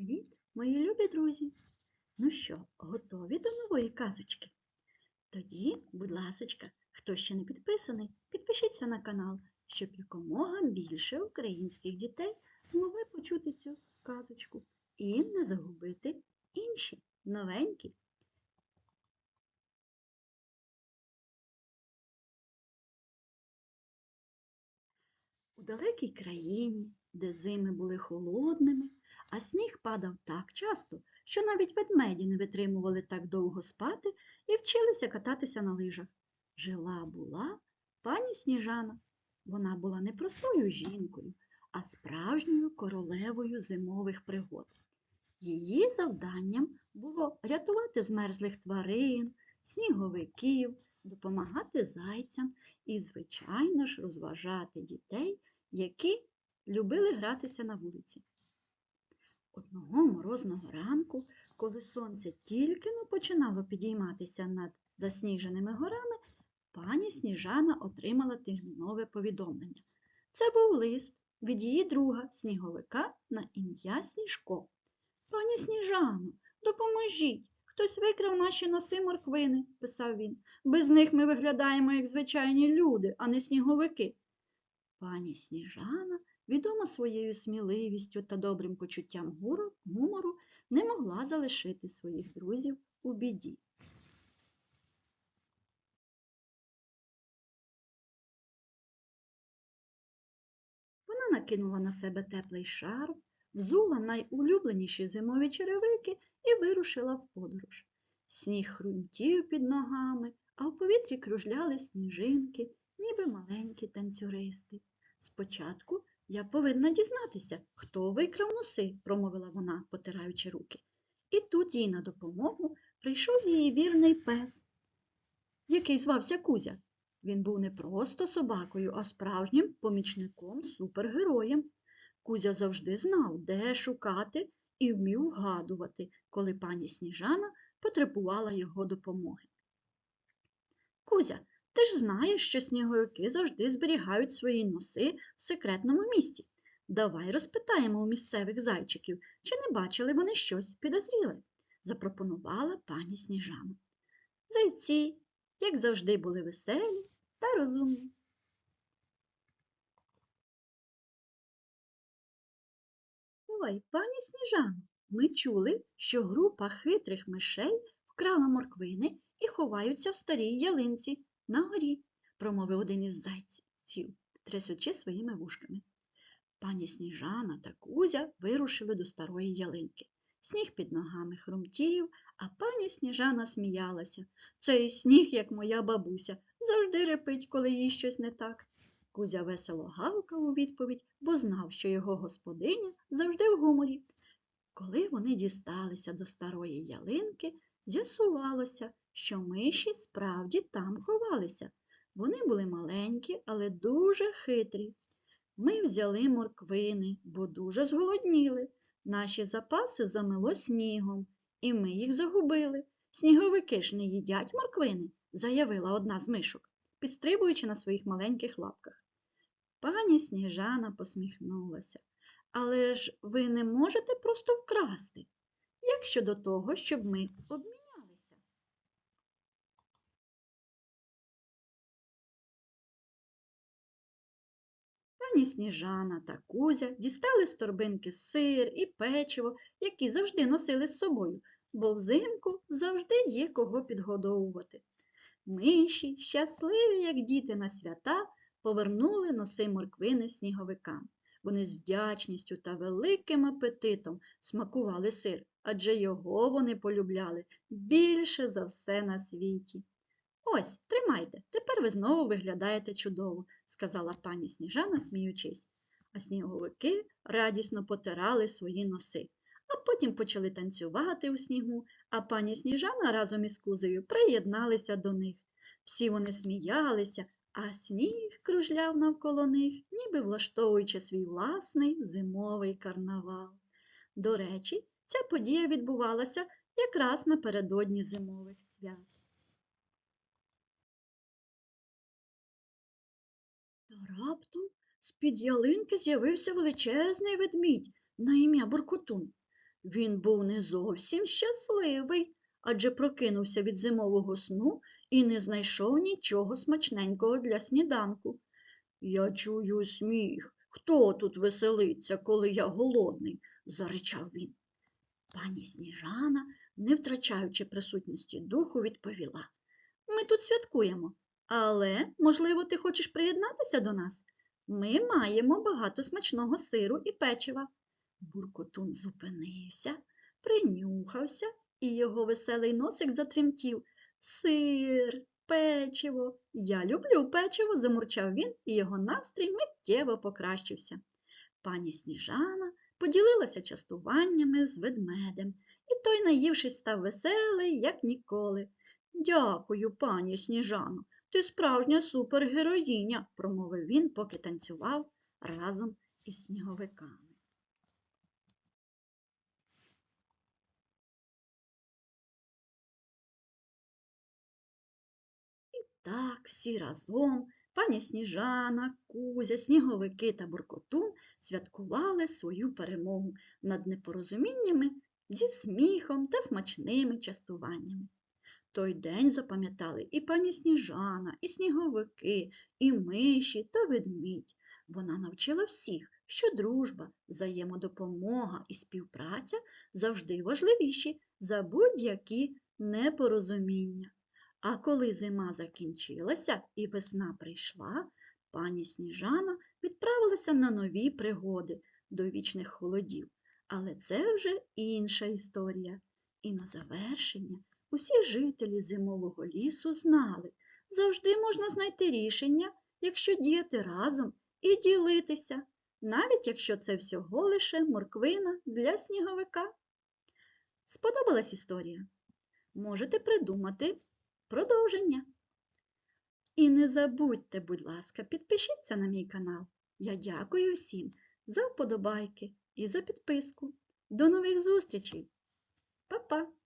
Привіт, мої любі друзі! Ну що, готові до нової казочки? Тоді, будь ласочка, хто ще не підписаний, підпишіться на канал, щоб якомога більше українських дітей змогли почути цю казочку і не загубити інші новенькі. У далекій країні, де зими були холодними, а сніг падав так часто, що навіть ведмеді не витримували так довго спати і вчилися кататися на лижах. Жила була пані Сніжана. Вона була не простою жінкою, а справжньою королевою зимових пригод. Її завданням було рятувати змерзлих тварин, сніговиків, допомагати зайцям і, звичайно ж, розважати дітей, які любили гратися на вулиці. Одного морозного ранку, коли сонце тільки но починало підійматися над засніженими горами, пані Сніжана отримала термінове повідомлення. Це був лист від її друга сніговика на ім'я Сніжко. Пані Сніжано, допоможіть. Хтось викрав наші носи морквини, писав він. Без них ми виглядаємо як звичайні люди, а не сніговики. Пані Сніжана, відома своєю сміливістю та добрим почуттям гумору, не могла залишити своїх друзів у біді. Вона накинула на себе теплий шарф, взула найулюбленіші зимові черевики і вирушила в подорож. Сніг хрумтів під ногами, а в повітрі кружляли сніжинки, ніби маленькі танцюристи. Спочатку я повинна дізнатися, хто викрав носи, промовила вона, потираючи руки. І тут їй на допомогу прийшов її вірний пес, який звався Кузя. Він був не просто собакою, а справжнім помічником супергероєм. Кузя завжди знав, де шукати і вмів вгадувати, коли пані Сніжана потребувала його допомоги. Кузя, ти ж знаєш, що сніговики завжди зберігають свої носи в секретному місці. Давай розпитаємо у місцевих зайчиків, чи не бачили вони щось підозріле, запропонувала пані Сніжана. Зайці, як завжди, були веселі та розумні. Ой, пані Сніжано, ми чули, що група хитрих мишей вкрала морквини і ховаються в старій ялинці на горі, промовив один із зайців, трясучи своїми вушками. Пані Сніжана та Кузя вирушили до старої ялинки. Сніг під ногами хрумтів, а пані Сніжана сміялася. Цей сніг, як моя бабуся, завжди репить, коли їй щось не так. Кузя весело гавкав у відповідь, бо знав, що його господиня завжди в гуморі. Коли вони дісталися до старої ялинки, з'ясувалося, що миші справді там ховалися. Вони були маленькі, але дуже хитрі. Ми взяли морквини, бо дуже зголодніли. Наші запаси замило снігом, і ми їх загубили. Сніговики ж не їдять морквини, заявила одна з мишок, підстрибуючи на своїх маленьких лапках. Пані Сніжана посміхнулася. Але ж ви не можете просто вкрасти. Як щодо того, щоб ми обмінялися? Пані Сніжана та Кузя дістали з торбинки сир і печиво, які завжди носили з собою, бо взимку завжди є кого підгодовувати. Миші, щасливі, як діти на свята, повернули носи морквини сніговикам. Вони з вдячністю та великим апетитом смакували сир, адже його вони полюбляли більше за все на світі. Ось, тримайте, тепер ви знову виглядаєте чудово, сказала пані Сніжана, сміючись. А сніговики радісно потирали свої носи, а потім почали танцювати у снігу, а пані Сніжана разом із кузею приєдналися до них. Всі вони сміялися, а сніг кружляв навколо них, ніби влаштовуючи свій власний зимовий карнавал. До речі, ця подія відбувалася якраз напередодні зимових свят. Та раптом з-під ялинки з'явився величезний ведмідь на ім'я Буркотун. Він був не зовсім щасливий, адже прокинувся від зимового сну і не знайшов нічого смачненького для сніданку. Я чую сміх. Хто тут веселиться, коли я голодний? заричав він. Пані Сніжана, не втрачаючи присутності духу, відповіла. Ми тут святкуємо, але, можливо, ти хочеш приєднатися до нас? Ми маємо багато смачного сиру і печива. Буркотун зупинився, принюхався, і його веселий носик затремтів. Сир, печиво. Я люблю печиво, замурчав він, і його настрій миттєво покращився. Пані Сніжана поділилася частуваннями з ведмедем, і той, наївшись, став веселий, як ніколи. Дякую, пані Сніжано, ти справжня супергероїня, промовив він, поки танцював разом із сніговиками. І так всі разом пані Сніжана, Кузя, сніговики та Буркотун святкували свою перемогу над непорозуміннями зі сміхом та смачними частуваннями. Той день запам'ятали і пані Сніжана, і сніговики, і миші та ведмідь. Вона навчила всіх, що дружба, взаємодопомога і співпраця завжди важливіші за будь-які непорозуміння. А коли зима закінчилася і весна прийшла, пані Сніжана відправилася на нові пригоди до вічних холодів. Але це вже інша історія. І на завершення усі жителі зимового лісу знали, завжди можна знайти рішення, якщо діяти разом і ділитися, навіть якщо це всього лише морквина для сніговика. Сподобалась історія? Можете придумати продовження. І не забудьте, будь ласка, підпишіться на мій канал. Я дякую всім за вподобайки і за підписку. До нових зустрічей. Па-па!